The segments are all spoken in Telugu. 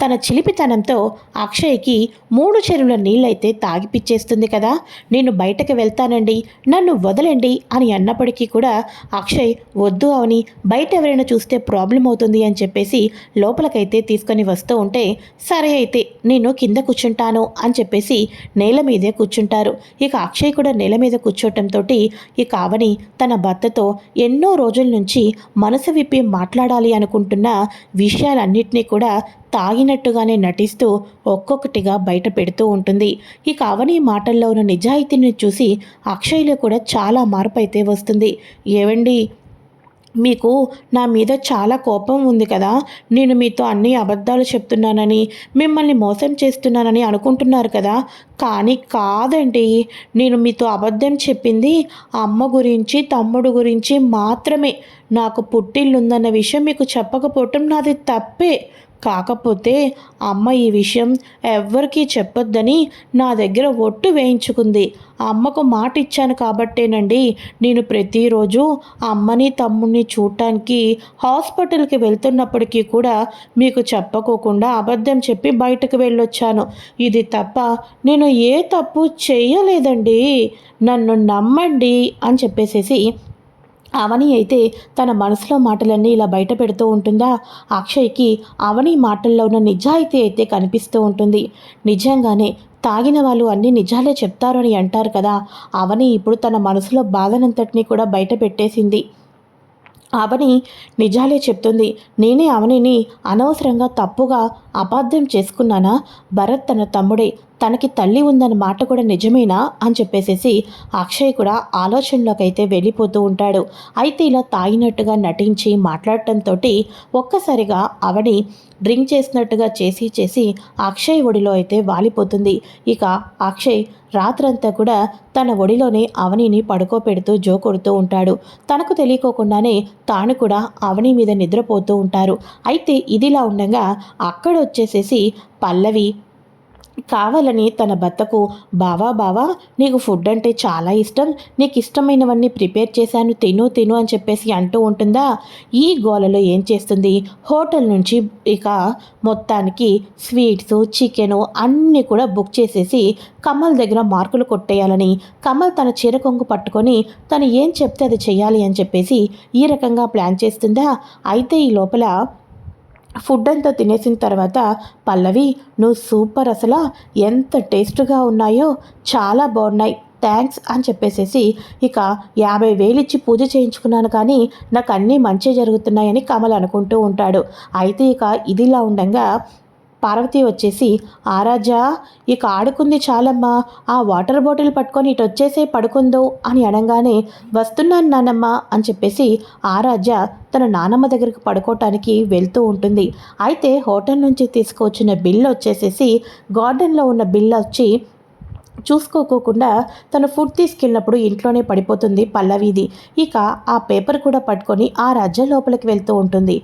తన చిలిపితనంతో అక్షయ్కి మూడు చెరువుల నీళ్ళైతే తాగిపిచ్చేస్తుంది కదా. నేను బయటకు వెళ్తానండి నన్ను వదలండి అని అన్నప్పటికీ కూడా అక్షయ్ వద్దు అవని బయట ఎవరైనా చూస్తే ప్రాబ్లం అవుతుంది అని చెప్పేసి లోపలకైతే తీసుకొని వస్తూ ఉంటే సరే అయితే నేను కింద కూర్చుంటాను అని చెప్పేసి నేల మీదే కూర్చుంటారు. ఇక అక్షయ్ కూడా నేల మీద కూర్చోవటంతో ఇక అవని తన భర్తతో ఎన్నో రోజుల నుంచి మనసు విప్పి మాట్లాడాలి అనుకుంటున్న విషయాలన్నింటినీ కూడా తాగినట్టుగానే నటిస్తూ ఒక్కొక్కటిగా బయట పెడుతూ ఉంటుంది. ఇక అవని మాటల్లో ఉన్న నిజాయితీని చూసి అక్షయ్లో కూడా చాలా మార్పు అయితే వస్తుంది. ఏవండి మీకు నా మీద చాలా కోపం ఉంది కదా నేను మీతో అన్ని అబద్ధాలు చెప్తున్నానని మిమ్మల్ని మోసం చేస్తున్నానని అనుకుంటున్నారు కదా కానీ కాదండి నేను మీతో అబద్ధం చెప్పింది అమ్మ గురించి తమ్ముడు గురించి మాత్రమే. నాకు పుట్టిల్లుందన్న విషయం మీకు చెప్పకపోవటం నాది తప్పే. కాకపోతే అమ్మ ఈ విషయం ఎవ్వరికీ చెప్పొద్దని నా దగ్గర ఒట్టు వేయించుకుంది. అమ్మకు మాట ఇచ్చాను కాబట్టేనండి. నేను ప్రతిరోజు అమ్మని తమ్ముడిని చూడటానికి హాస్పిటల్కి వెళ్తున్నప్పటికీ కూడా మీకు చెప్పకోకుండా అబద్ధం చెప్పి బయటకు వెళ్ళొచ్చాను. ఇది తప్ప నేను ఏ తప్పు చేయలేదండి. నన్ను నమ్మండి అని చెప్పేసేసి అవని అయితే తన మనసులో మాటలన్నీ ఇలా బయట పెడుతూ ఉంటుందా? అక్షయ్కి అవని మాటల్లో ఉన్న నిజాయితీ అయితే కనిపిస్తూ ఉంటుంది. నిజంగానే తాగిన వాళ్ళు అన్ని నిజాలే చెప్తారు అని అంటారు కదా. అవని ఇప్పుడు తన మనసులో బాధనంతటినీ కూడా బయట పెట్టేసింది. అవని నిజాలే చెప్తుంది. నేనే అవనిని అనవసరంగా తప్పుగా అపార్థం చేసుకున్నానా? భరత్ తన తమ్ముడే. తనకి తల్లి ఉందన్న మాట కూడా నిజమేనా అని చెప్పేసేసి అక్షయ్ కూడా ఆలోచనలోకి అయితే వెళ్ళిపోతూ ఉంటాడు. అయితే ఇలా తాగినట్టుగా నటించి మాట్లాడటంతో ఒక్కసారిగా అవని డ్రింక్ చేసినట్టుగా చేసి చేసి అక్షయ్ ఒడిలో అయితే వాలిపోతుంది. ఇక అక్షయ్ రాత్రంతా కూడా తన ఒడిలోనే అవనిని పడుకోపెడుతూ జో కొడుతూ ఉంటాడు. తనకు తెలియకోకుండానే తాను కూడా అవని మీద నిద్రపోతూ ఉంటారు. అయితే ఇదిలా ఉండగా అక్కడ వచ్చేసేసి పల్లవి కావాలని తన భర్తకు బావా బావా నీకు ఫుడ్ అంటే చాలా ఇష్టం. నీకు ఇష్టమైనవన్నీ ప్రిపేర్ చేశాను తిను తిను అని చెప్పేసి అంటూ ఉంటుందా? ఈ గోలలో ఏం చేస్తుంది? హోటల్ నుంచి ఇక మొత్తానికి స్వీట్స్ చికెను అన్నీ కూడా బుక్ చేసేసి కమల్ దగ్గర మార్కులు కొట్టేయాలని కమల్ తన చీర కొంగు పట్టుకొని తను ఏం చెప్తే అది చేయాలి అని చెప్పేసి ఈ రకంగా ప్లాన్ చేస్తుందా? అయితే ఈ లోపల ఫుడ్ అంతా తినేసిన తర్వాత పల్లవి నువ్వు సూపర్ అసలు. ఎంత టేస్ట్గా ఉన్నాయో చాలా బాగున్నాయి. థ్యాంక్స్ అని చెప్పేసేసి ఇక యాభై వేలు ఇచ్చి పూజ చేయించుకున్నాను కానీ నాకు అన్నీ మంచి జరుగుతున్నాయని కమల్ అనుకుంటూ ఉంటాడు. అయితే ఇక ఇదిలా ఉండగా పార్వతి వచ్చేసి ఆరాజా ఇక ఆడుకుంది చాలమ్మా. ఆ వాటర్ బాటిల్ పట్టుకొని ఇటు వచ్చేసే పడుకుందో అని అనగానే వస్తున్నాను నానమ్మ అని చెప్పేసి ఆరాధ్య తన నానమ్మ దగ్గరికి పడుకోవటానికి వెళ్తూ ఉంటుంది. అయితే హోటల్ నుంచి తీసుకొచ్చిన బిల్ వచ్చేసేసి గార్డెన్లో ఉన్న బిల్ వచ్చి చూసుకోకోకుండా తను ఫుడ్ తీసుకెళ్ళినప్పుడు ఇంట్లోనే పడిపోతుంది పల్లవీది. ఇక ఆ పేపర్ కూడా పట్టుకొని ఆ రాజ్యం లోపలికి వెళ్తూ ఉంటుంది.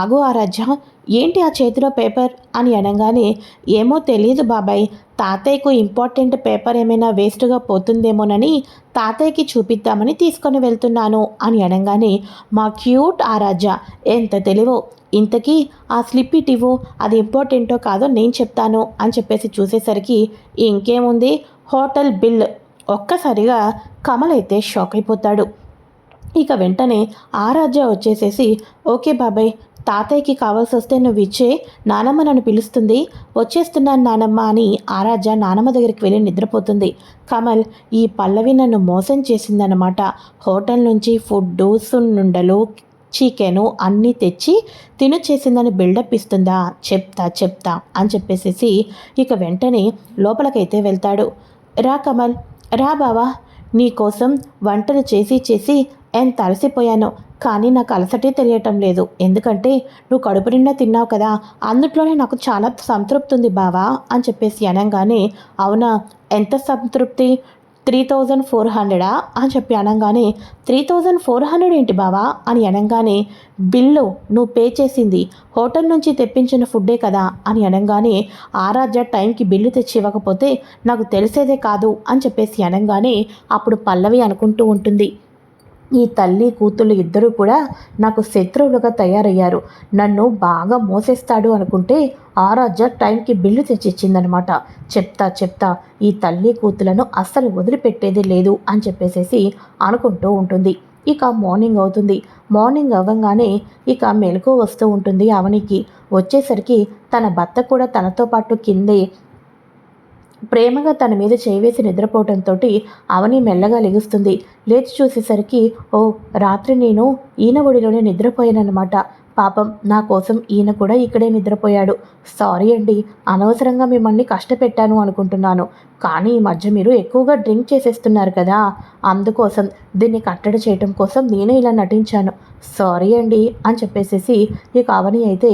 ఆగు ఆ రాజ్యం ఏంటి ఆ చేతిలో పేపర్ అని అనగానే ఏమో తెలియదు బాబాయ్ తాతయ్యకు ఇంపార్టెంట్ పేపర్ ఏమైనా వేస్ట్గా పోతుందేమోనని తాతయ్యకి చూపిద్దామని తీసుకొని వెళ్తున్నాను అని అనగానే మా క్యూట్ ఆరాధ్య ఎంత తెలివో ఇంతకీ ఆ స్లిప్ ఇటివో అది ఇంపార్టెంటో కాదో నేను చెప్తాను అని చెప్పేసి చూసేసరికి ఇంకేముంది హోటల్ బిల్. ఒక్కసారిగా కమల్ అయితే షాక్ అయిపోతాడు. ఇక వెంటనే ఆరాధ్య వచ్చేసేసి ఓకే బాబాయ్ తాతయ్యకి కావాల్సి వస్తే నువ్వు ఇచ్చే నానమ్మ నన్ను పిలుస్తుంది. వచ్చేస్తున్నాను నానమ్మ అని ఆరాధ్య నానమ్మ దగ్గరికి వెళ్ళి నిద్రపోతుంది. కమల్ ఈ పల్లవి నన్ను మోసం చేసిందనమాట హోటల్ నుంచి ఫుడ్డు సున్నుండలు చికెను అన్నీ తెచ్చి తిను చేసిందని బిల్డప్ ఇస్తుందా? చెప్తా చెప్తా అని చెప్పేసేసి ఇక వెంటనే లోపలికైతే వెళ్తాడు. రా కమల్ రా బావా నీకోసం వంటలు చేసి చేసి ఎంత అలసిపోయాను కానీ నాకు అలసటే తెలియటం లేదు. ఎందుకంటే నువ్వు కడుపు నిండా తిన్నావు కదా అందుట్లోనే నాకు చాలా సంతృప్తి ఉంది బావా అని చెప్పేసి అనగానే అవునా ఎంత సంతృప్తి? త్రీ థౌజండ్ ఫోర్ హండ్రెడా? అని చెప్పి అనగానే త్రీ థౌజండ్ ఫోర్ హండ్రెడ్ ఏంటి బావా? అని అనగానే బిల్లు నువ్వు పే చేసింది హోటల్ నుంచి తెప్పించిన ఫుడ్డే కదా అని అనగానే ఆరాధ్య టైంకి బిల్లు తెచ్చి ఇవ్వకపోతే నాకు తెలిసేదే కాదు అని చెప్పేసి అనగానే అప్పుడు పల్లవి అనుకుంటూ ఉంటుంది. ఈ తల్లి కూతుళ్ళు ఇద్దరూ కూడా నాకు శత్రువులుగా తయారయ్యారు. నన్ను బాగా మోసేస్తాడు అనుకుంటే ఆరాజ టైంకి బిల్లు తెచ్చిచ్చిందనమాట. చెప్తా చెప్తా ఈ తల్లి కూతులను అస్సలు వదిలిపెట్టేది లేదు అని చెప్పేసేసి అనుకుంటూ ఉంటుంది. ఇక మార్నింగ్ అవుతుంది. మార్నింగ్ అవ్వగానే ఇక మెలకు వస్తూ ఉంటుంది అవనికి. వచ్చేసరికి తన భర్త కూడా తనతో పాటు కిందే ప్రేమగా తన మీద చేవేసి నిద్రపోవడంతో అవని మెల్లగా లెగుస్తుంది. లేచి చూసేసరికి ఓ రాత్రి నేను ఈయన ఒడిలోనే నిద్రపోయానన్నమాట. పాపం నా కోసం ఈయన కూడా ఇక్కడే నిద్రపోయాడు. సారీ అండి అనవసరంగా మిమ్మల్ని కష్టపెట్టాను అనుకుంటున్నాను. కానీ ఈ మధ్య మీరు ఎక్కువగా డ్రింక్ చేసేస్తున్నారు కదా. అందుకోసం దీన్ని కట్టడి చేయటం కోసం నేనే ఇలా నటించాను. సారీ అండి అని చెప్పేసేసి ఇక అవని అయితే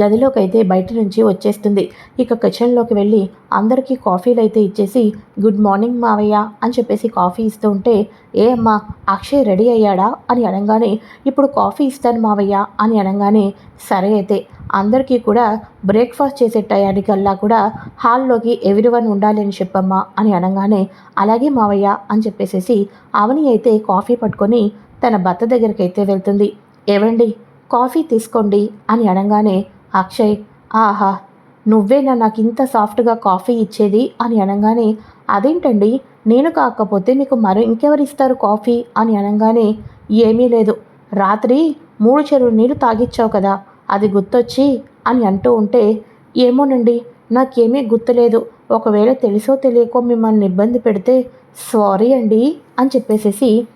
గదిలోకి అయితే బయట నుంచి వచ్చేస్తుంది. ఇక కిచెన్లోకి వెళ్ళి అందరికీ కాఫీలు అయితే ఇచ్చేసి గుడ్ మార్నింగ్ మావయ్య అని చెప్పేసి కాఫీ ఇస్తూ ఉంటే ఏ అమ్మా అక్షయ్ రెడీ అయ్యాడా? అని అనగానే ఇప్పుడు కాఫీ ఇస్తాను మావయ్య అని అనగానే సరే అయితే అందరికీ కూడా బ్రేక్ఫాస్ట్ చేసే టయానికల్లా కూడా హాల్లోకి ఎవ్రీ వన్ ఉండాలి అని చెప్పమ్మా అని అనగానే అలాగే మావయ్య అని చెప్పేసేసి అవని అయితే కాఫీ పట్టుకొని తన భర్త దగ్గరికి అయితే వెళ్తుంది. ఏవండి కాఫీ తీసుకోండి అని అనగానే అక్షయ్ ఆహా నువ్వేనా నాకు ఇంత సాఫ్ట్గా కాఫీ ఇచ్చేది అని అనగానే అదేంటండి? నేను కాకపోతే మీకు మరో ఇంకెవరు ఇస్తారు కాఫీ? అని అనగానే ఏమీ లేదు. రాత్రి మూడు చెరువు నీళ్ళు తాగిచ్చావు కదా అది గుర్తొచ్చి అని అంటూ ఉంటే ఏమోనండి నాకేమీ గుర్తులేదు. ఒకవేళ తెలుసో తెలియకో మిమ్మల్ని ఇబ్బంది పెడితే సారీ అండి అని చెప్పేసేసి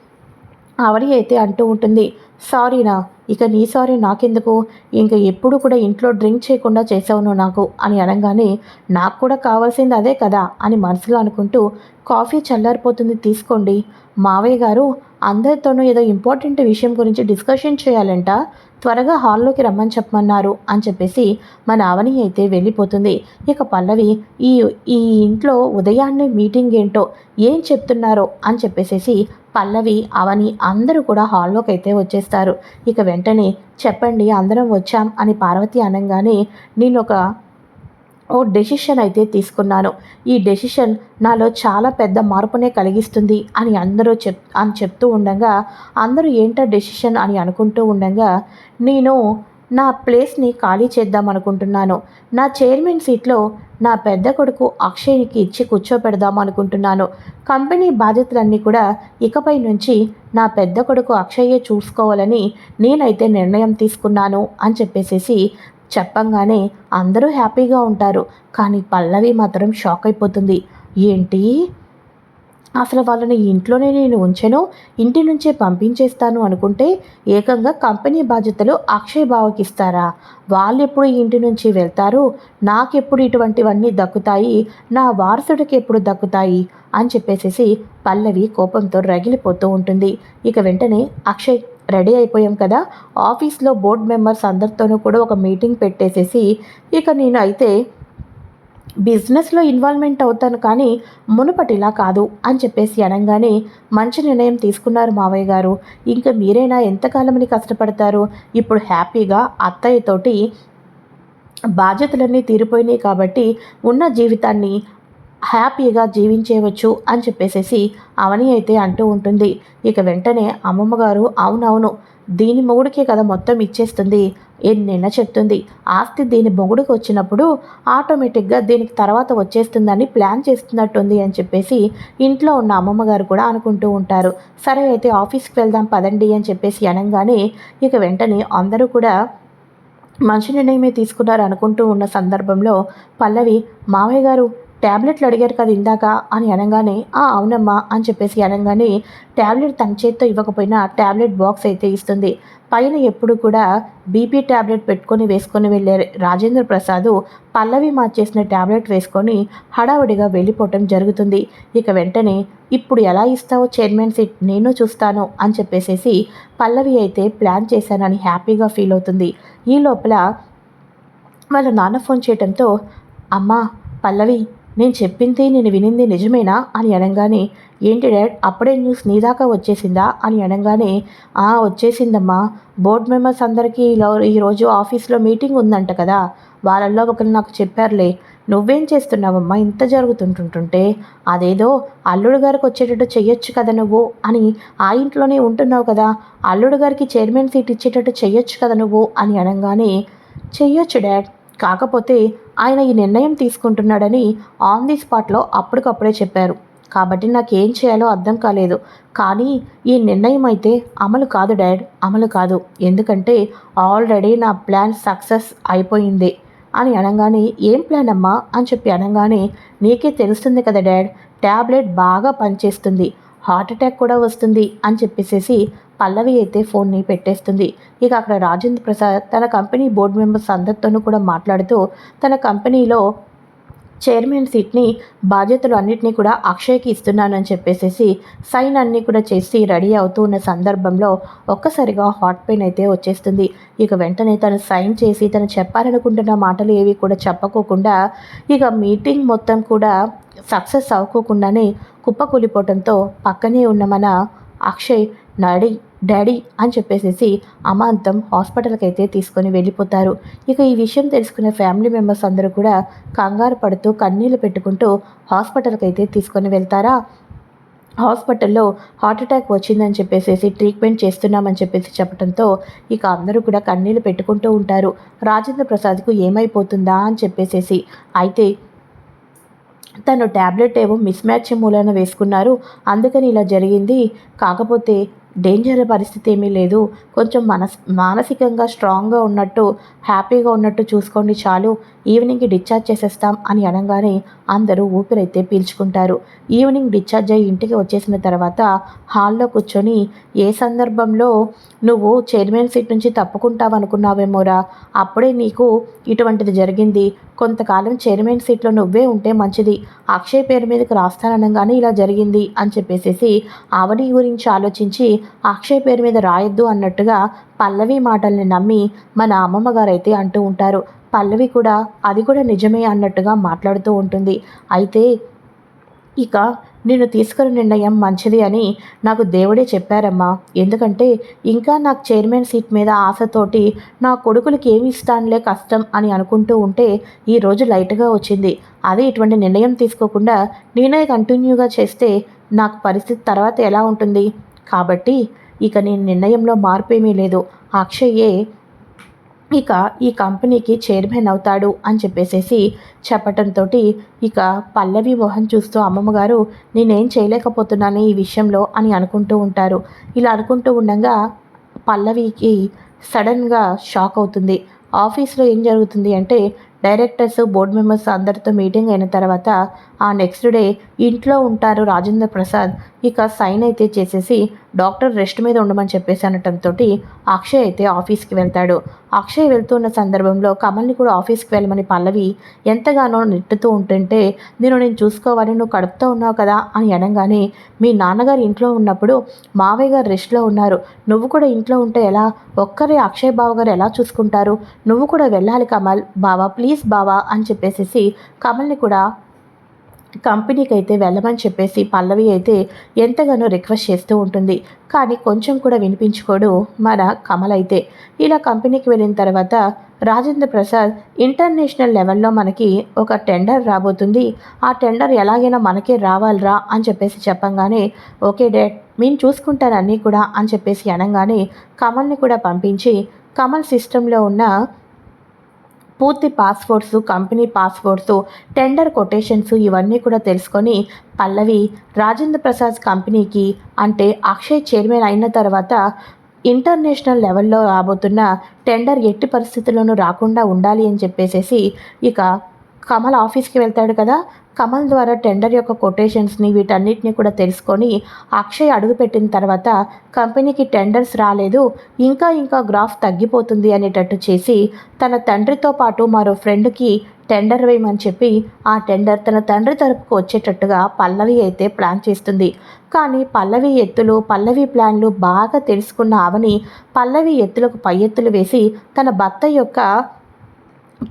ఆవిడ అయితే అంటూ ఉంటుంది. సారీనా? ఇక నీ సారీ నాకెందుకు? ఇంకా ఎప్పుడు కూడా ఇంట్లో డ్రింక్ చేయకుండా చేసావు నాకు అని అనగానే నాకు కూడా కావాల్సింది అదే కదా అని మనసులో అనుకుంటూ కాఫీ చల్లారిపోతుంది తీసుకోండి. మావయ్య గారు అందరితోనూ ఏదో ఇంపార్టెంట్ విషయం గురించి డిస్కషన్ చేయాలంట. త్వరగా హాల్లోకి రమ్మని చెప్పమన్నారు అని చెప్పేసి మన అవని అయితే వెళ్ళిపోతుంది. ఇక పల్లవి ఈ ఈ ఇంట్లో ఉదయాన్నే మీటింగ్ ఏంటో ఏం చెప్తున్నారో అని చెప్పేసేసి పల్లవి అవని అందరూ కూడా హాల్లోకి అయితే వచ్చేస్తారు. ఇక వెంటనే చెప్పండి అందరం వచ్చాం అని పార్వతి అనగానే నేను ఒక ఓ డెసిషన్ అయితే తీసుకున్నాను. ఈ డెసిషన్ నాలో చాలా పెద్ద మార్పునే కలిగిస్తుంది అని అందరూ చెప్ అని చెప్తూ ఉండగా అందరూ ఏంటో డెసిషన్ అని అనుకుంటూ ఉండగా నేను నా ప్లేస్ని ఖాళీ చేద్దాం అనుకుంటున్నాను. నా చైర్మన్ సీట్లో నా పెద్ద కొడుకు అక్షయ్కి ఇచ్చి కూర్చోపెడదాం అనుకుంటున్నాను. కంపెనీ బాధ్యతలన్నీ కూడా ఇకపై నుంచి నా పెద్ద కొడుకు అక్షయ్యే చూసుకోవాలని నేనైతే నిర్ణయం తీసుకున్నాను అని చెప్పేసేసి చెప్పంగానే అందరూ హ్యాపీగా ఉంటారు. కానీ పల్లవి మాత్రం షాక్ అయిపోతుంది. ఏంటి? అసలు వాళ్ళని ఇంట్లోనే నేను ఉంచెను ఇంటి నుంచే పంపించేస్తాను అనుకుంటే ఏకంగా కంపెనీ బాధ్యతలు అక్షయ్ బావకి ఇస్తారా? వాళ్ళు ఎప్పుడు ఇంటి నుంచి వెళ్తారు? నాకెప్పుడు ఇటువంటివన్నీ దక్కుతాయి? నా వారసుడికి ఎప్పుడు దక్కుతాయి? అని చెప్పేసేసి పల్లవి కోపంతో రగిలిపోతూ ఉంటుంది. ఇక వెంటనే అక్షయ్ రెడీ అయిపోయాం కదా. ఆఫీస్లో బోర్డ్ మెంబర్స్ అందరితోనూ కూడా ఒక మీటింగ్ పెట్టేసేసి ఇక నేను అయితే బిజినెస్లో ఇన్వాల్వ్మెంట్ అవుతాను కానీ మునుపటిలా కాదు అని చెప్పేసి అనగానే మంచి నిర్ణయం తీసుకున్నారు మావయ్య గారు. ఇంకా మీరైనా ఎంతకాలమని కష్టపడతారు? ఇప్పుడు హ్యాపీగా అత్తయ్యతోటి బాధ్యతలన్నీ తీరిపోయినాయి కాబట్టి ఉన్న జీవితాన్ని హ్యాపీగా జీవించేవచ్చు అని చెప్పేసేసి అవని అయితే అంటూ ఉంటుంది. ఇక వెంటనే అమ్మమ్మగారు అవునవును దీని మొగుడికే కదా మొత్తం ఇచ్చేస్తుంది ఎన్నెన్న చెప్తుంది. ఆస్తి దీని మొగుడికి వచ్చినప్పుడు ఆటోమేటిక్గా దీనికి తర్వాత వచ్చేస్తుందని ప్లాన్ చేస్తున్నట్టుంది అని చెప్పేసి ఇంట్లో ఉన్న అమ్మమ్మ గారు కూడా అనుకుంటూ ఉంటారు. సరే అయితే ఆఫీస్కి వెళ్దాం పదండి అని చెప్పేసి అనగానే ఇక వెంటనే అందరూ కూడా మంచి నిర్ణయమే తీసుకున్నారు అనుకుంటూ ఉన్న సందర్భంలో పల్లవి మావయ్య గారు ట్యాబ్లెట్లు అడిగారు కదా ఇందాక అని అనగానే ఆ అవునమ్మా అని చెప్పేసి అనగానే ట్యాబ్లెట్ తన చేత్తో ఇవ్వకపోయినా ట్యాబ్లెట్ బాక్స్ అయితే ఇస్తుంది. పైన ఎప్పుడు కూడా బీపీ ట్యాబ్లెట్ పెట్టుకొని వేసుకొని వెళ్ళే రాజేంద్ర ప్రసాద్ పల్లవి మార్చేసిన ట్యాబ్లెట్ వేసుకొని హడావుడిగా వెళ్ళిపోవటం జరుగుతుంది. ఇక వెంటనే ఇప్పుడు ఎలా ఇస్తావో చైర్మన్ సీట్? నేను చూస్తాను అని చెప్పేసేసి పల్లవి అయితే ప్లాన్ చేశానని హ్యాపీగా ఫీల్ అవుతుంది. ఈ లోపల వాళ్ళ నాన్న ఫోన్ చేయడంతో అమ్మా పల్లవి నేను చెప్పింది నేను వినింది నిజమేనా? అని అనగానే ఏంటి డాడ్ అప్పుడే న్యూస్ నీ దాకా వచ్చేసిందా? అని అనగానే ఆ వచ్చేసిందమ్మా. బోర్డ్ మెంబర్స్ అందరికీ ఇలా- ఈరోజు ఆఫీస్లో మీటింగ్ ఉందంట కదా. వాళ్ళల్లో ఒకరు నాకు చెప్పారులే. నువ్వేం చేస్తున్నావమ్మా ఇంత జరుగుతుంటుంటుంటే? అదేదో అల్లుడు గారికి వచ్చేటట్టు చెయ్యొచ్చు కదా నువ్వు? అని ఆ ఇంట్లోనే ఉంటున్నావు కదా. అల్లుడు గారికి చైర్మన్ సీట్ ఇచ్చేటట్టు చెయ్యొచ్చు కదా నువ్వు? అని అనగానే చెయ్యొచ్చు డాడ్. కాకపోతే ఆయన ఈ నిర్ణయం తీసుకుంటున్నాడని ఆన్ ది స్పాట్లో అప్పటికప్పుడే చెప్పారు. కాబట్టి నాకేం చేయాలో అర్థం కాలేదు. కానీ ఈ నిర్ణయం అయితే అమలు కాదు డాడ్ అమలు కాదు. ఎందుకంటే ఆల్రెడీ నా ప్లాన్ సక్సెస్ అయిపోయింది అని అనగానే ఏం ప్లాన్ అమ్మా? అని చెప్పి అనగానే నీకే తెలుస్తుంది కదా డాడ్ ట్యాబ్లెట్ బాగా పనిచేస్తుంది. హార్ట్ అటాక్ కూడా వస్తుంది అని చెప్పేసేసి పల్లవి అయితే ఫోన్ని పెట్టేస్తుంది. ఇక అక్కడ రాజేంద్ర ప్రసాద్ తన కంపెనీ బోర్డు మెంబర్స్ అందరితోనూ కూడా మాట్లాడుతూ తన కంపెనీలో చైర్మన్ సీట్ని బాధ్యతలు అన్నిటినీ కూడా అక్షయ్కి ఇస్తున్నానని చెప్పేసేసి సైన్ అన్నీ కూడా చేసి రెడీ అవుతూ ఉన్న సందర్భంలో ఒక్కసారిగా హాట్ పెయిన్ అయితే వచ్చేస్తుంది. ఇక వెంటనే తను సైన్ చేసి తను చెప్పాలనుకుంటున్న మాటలు ఏవి కూడా చెప్పకోకుండా ఇక మీటింగ్ మొత్తం కూడా సక్సెస్ అవ్వకోకుండానే కుప్పకూలిపోవడంతో పక్కనే ఉన్న మన అక్షయ్ నడి డాడీ అని చెప్పేసేసి అమాంతం హాస్పిటల్కి అయితే తీసుకొని వెళ్ళిపోతారు. ఇక ఈ విషయం తెలుసుకునే ఫ్యామిలీ మెంబర్స్ అందరూ కూడా కంగారు పడుతూ కన్నీళ్ళు పెట్టుకుంటూ హాస్పిటల్కి అయితే తీసుకొని వెళ్తారా? హాస్పిటల్లో హార్ట్ అటాక్ వచ్చిందని చెప్పేసి ట్రీట్మెంట్ చేస్తున్నామని చెప్పేసి చెప్పడంతో ఇక అందరూ కూడా కన్నీళ్ళు పెట్టుకుంటూ ఉంటారు. రాజేంద్ర ప్రసాద్కు ఏమైపోతుందా అని చెప్పేసేసి అయితే తను ట్యాబ్లెట్ ఏమో మిస్ మ్యాచ్ మూలన వేసుకున్నారు. అందుకని ఇలా జరిగింది. కాకపోతే డేంజర్ పరిస్థితి ఏమీ లేదు. కొంచెం మనస్ మానసికంగా స్ట్రాంగ్గా ఉన్నట్టు హ్యాపీగా ఉన్నట్టు చూసుకోండి చాలు. ఈవినింగ్కి డిశ్చార్జ్ చేసేస్తాం అని అనగానే అందరూ ఊపిరైతే పీల్చుకుంటారు. ఈవినింగ్ డిశ్చార్జ్ అయ్యి ఇంటికి వచ్చేసిన తర్వాత హాల్లో కూర్చొని ఏ సందర్భంలో నువ్వు చైర్మన్ సీట్ నుంచి తప్పుకుంటావు అనుకున్నావేమోరా అప్పుడే నీకు ఇటువంటిది జరిగింది. కొంతకాలం చైర్మన్ సీట్లో నువ్వే ఉంటే మంచిది. అక్షయ్ పేరు మీదకి రాస్తాననగానే ఇలా జరిగింది అని చెప్పేసేసి అవని గురించి ఆలోచించి అక్షయ్ పేరు మీద రాయొద్దు అన్నట్టుగా పల్లవి మాటల్ని నమ్మి మన అమ్మమ్మ గారైతే అంటూ ఉంటారు. పల్లవి కూడా అది కూడా నిజమే అన్నట్టుగా మాట్లాడుతూ ఉంటుంది. అయితే ఇక నేను తీసుకున్న నిర్ణయం మంచిది అని నాకు దేవుడే చెప్పారమ్మా. ఎందుకంటే ఇంకా నాకు చైర్మన్ సీట్ మీద ఆశతోటి నా కొడుకులకి ఏమి ఇస్తానులే కష్టం అని అనుకుంటూ ఉంటే ఈరోజు లైట్గా వచ్చింది. అదే ఇటువంటి నిర్ణయం తీసుకోకుండా నేనే కంటిన్యూగా చేస్తే నాకు పరిస్థితి తర్వాత ఎలా ఉంటుంది? కాబట్టి ఇక నేను నిర్ణయంలో మార్పు ఏమీ లేదు. అక్షయ్యే ఇక ఈ కంపెనీకి చైర్మన్ అవుతాడు అని చెప్పేసేసి చెప్పటంతో ఇక పల్లవి మోహన్ చూస్తూ అమ్మమ్మగారు నేనేం చేయలేకపోతున్నాను ఈ విషయంలో అని అనుకుంటూ ఉంటారు. ఇలా అనుకుంటూ ఉండగా పల్లవికి సడన్గా షాక్ అవుతుంది. ఆఫీస్లో ఏం జరుగుతుంది అంటే డైరెక్టర్స్ బోర్డు మెంబర్స్ అందరితో మీటింగ్ అయిన తర్వాత ఆ నెక్స్ట్ డే ఇంట్లో ఉంటారు రాజేంద్ర ప్రసాద్. ఇక సైన్ అయితే చేసేసి డాక్టర్ రెస్ట్ మీద ఉండమని చెప్పేసి అనటంతో అక్షయ్ అయితే ఆఫీస్కి వెళ్తాడు. అక్షయ్ వెళ్తున్న సందర్భంలో కమల్ని కూడా ఆఫీస్కి వెళ్ళమని పల్లవి ఎంతగానో నెట్టుతూ ఉంటుంటే నేను నేను చూసుకోవాలి నువ్వు కడుపుతో ఉన్నావు కదా అని అనగానే మీ నాన్నగారు ఇంట్లో ఉన్నప్పుడు మావయ్య గారు రెస్ట్లో ఉన్నారు. నువ్వు కూడా ఇంట్లో ఉంటే ఎలా? ఒక్కరే అక్షయ్ బావ గారు ఎలా చూసుకుంటారు? నువ్వు కూడా వెళ్ళాలి కమల్. బావా ప్లీజ్ బావా అని చెప్పేసేసి కమల్ని కూడా కంపెనీకి అయితే వెళ్ళమని చెప్పేసి పల్లవి అయితే ఎంతగానో రిక్వెస్ట్ చేస్తూ ఉంటుంది. కానీ కొంచెం కూడా వినిపించుకోడు మన కమల్ అయితే. ఇలా కంపెనీకి వెళ్ళిన తర్వాత రాజేంద్ర ప్రసాద్ ఇంటర్నేషనల్ లెవెల్లో మనకి ఒక టెండర్ రాబోతుంది. ఆ టెండర్ ఎలాగైనా మనకే రావాలిరా అని చెప్పేసి చెప్పంగానే ఓకే డాడ్ మేము చూసుకుంటాను అన్నీ కూడా అని చెప్పేసి అనగానే కమల్ని కూడా పంపించి కమల్ సిస్టంలో ఉన్న పూర్తి passports company passports tender quotations ఇవన్నీ కూడా తెలుసుకొని పల్లవి రాజేంద్ర ప్రసాద్ కంపెనీకి అంటే అక్షయ్ చైర్మన్ అయిన తర్వాత ఇంటర్నేషనల్ లెవెల్లో రాబోతున్న టెండర్ ఎట్టి పరిస్థితుల్లోనూ రాకుండా ఉండాలి అని చెప్పేసేసి ఇక కమల్ ఆఫీస్కి వెళ్తాడు కదా. కమల్ ద్వారా టెండర్ యొక్క కొటేషన్స్ని వీటన్నిటిని కూడా తెలుసుకొని అక్షయ్ అడుగుపెట్టిన తర్వాత కంపెనీకి టెండర్స్ రాలేదు ఇంకా ఇంకా గ్రాఫ్ తగ్గిపోతుంది అనేటట్టు చేసి తన తండ్రితో పాటు మరో ఫ్రెండ్కి టెండర్ వేయమని చెప్పి ఆ టెండర్ తన తండ్రి తరపుకు వచ్చేటట్టుగా పల్లవి అయితే ప్లాన్ చేస్తుంది. కానీ పల్లవి ఎత్తులు పల్లవి ప్లాన్లు బాగా తెలుసుకున్న అవని పల్లవి ఎత్తులకు పై ఎత్తులు వేసి తన భర్త యొక్క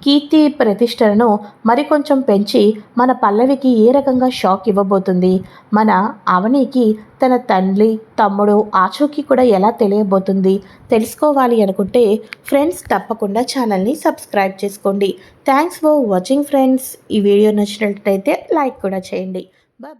కీర్తి ప్రతిష్టలను మరికొంచెం పెంచి మన పల్లవికి ఏ రకంగా షాక్ ఇవ్వబోతుంది? మన అవనికి తన తండ్రి తమ్ముడు ఆచూకీ కూడా ఎలా తెలియబోతుంది? తెలుసుకోవాలి అనుకుంటే ఫ్రెండ్స్ తప్పకుండా ఛానల్ని సబ్స్క్రైబ్ చేసుకోండి. Thanks for watching friends. ఈ వీడియో నచ్చినట్లయితే లైక్ కూడా చేయండి. బాయ్